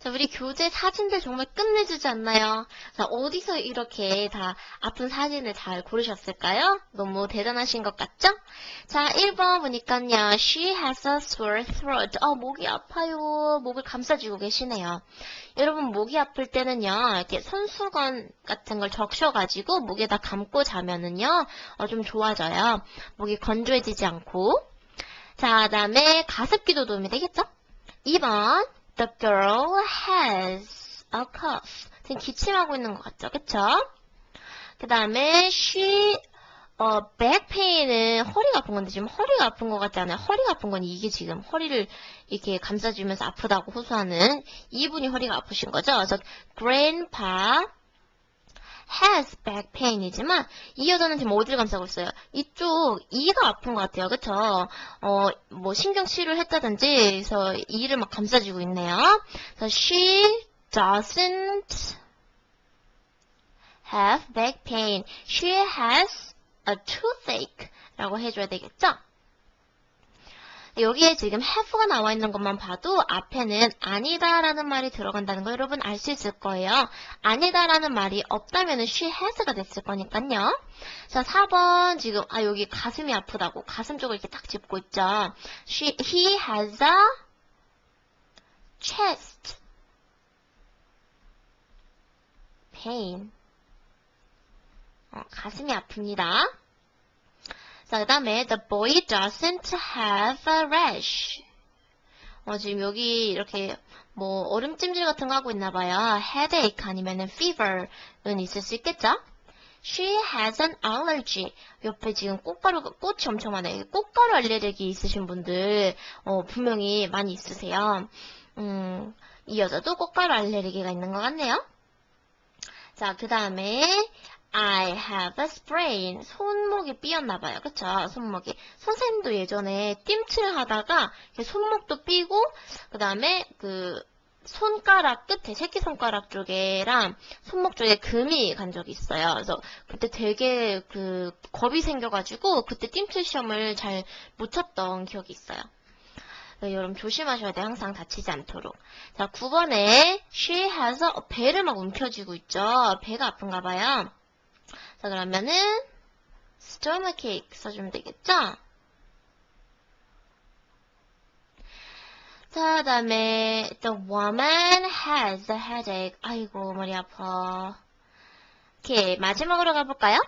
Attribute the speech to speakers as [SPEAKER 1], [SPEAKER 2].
[SPEAKER 1] 자, 우리 교재 사진들 정말 끝내주지 않나요? 자, 어디서 이렇게 다 아픈 사진을 잘 고르셨을까요? 너무 대단하신 것 같죠? 자, 1번 보니까요. She has a sore throat. 어, 목이 아파요. 목을 감싸주고 계시네요. 여러분, 목이 아플 때는요. 이렇게 손수건 같은 걸 적셔가지고 목에다 감고 자면은요. 어, 좀 좋아져요. 목이 건조해지지 않고. 자, 그 다음에 가습기도 도움이 되겠죠? 2번 The girl has a cough. 지금 기침하고 있는 것 같죠? 그쵸? 그 다음에 she 어, back pain은 허리가 아픈 건데 지금 허리가 아픈 것 같지 않아요? 허리가 아픈 건 이게 지금 허리를 이렇게 감싸주면서 아프다고 호소하는 이분이 허리가 아프신 거죠? 그래서 grandpa has back pain이지만 이 여자는 지금 어디를 감싸고 있어요? 이쪽 이가 아픈 것 같아요. 그쵸? 어, 뭐 신경 치료를 했다든지 그래서 이를 막 감싸주고 있네요. 그래서 she doesn't have back pain. She has a toothache 라고 해줘야 되겠죠? 여기에 지금 have가 나와 있는 것만 봐도 앞에는 아니다라는 말이 들어간다는 거 여러분 알 수 있을 거예요. 아니다라는 말이 없다면 she has가 됐을 거니까요. 자, 4번 지금 아 여기 가슴이 아프다고 가슴 쪽을 이렇게 딱 짚고 있죠. She, he has a chest pain. 어, 가슴이 아픕니다. 자, 그 다음에 the boy doesn't have a rash. 어, 지금 여기 이렇게 뭐 얼음찜질 같은 거 하고 있나 봐요. headache 아니면은 fever은 있을 수 있겠죠? She has an allergy. 옆에 지금 꽃가루, 꽃이 엄청 많아요. 꽃가루 알레르기 있으신 분들, 어, 분명히 많이 있으세요. 음, 이 여자도 꽃가루 알레르기가 있는 것 같네요. 자, 그 다음에, I have a sprain. 손목이 삐었나봐요. 그쵸? 손목이. 선생님도 예전에 띰칠 하다가 손목도 삐고, 그 다음에 그 손가락 끝에, 새끼손가락 쪽에랑 손목 쪽에 금이 간 적이 있어요. 그래서 그때 되게 그 겁이 생겨가지고 그때 띰칠 시험을 잘 못 쳤던 기억이 있어요. 네, 여러분 조심하셔야 돼요. 항상 다치지 않도록. 자, 9번에 she has 배를 막 움켜쥐고 있죠. 배가 아픈가 봐요. 자, 그러면은 stomachache 써주면 되겠죠? 자, 다음에 the woman has a headache. 아이고, 머리 아파. 오케이, 마지막으로 가볼까요?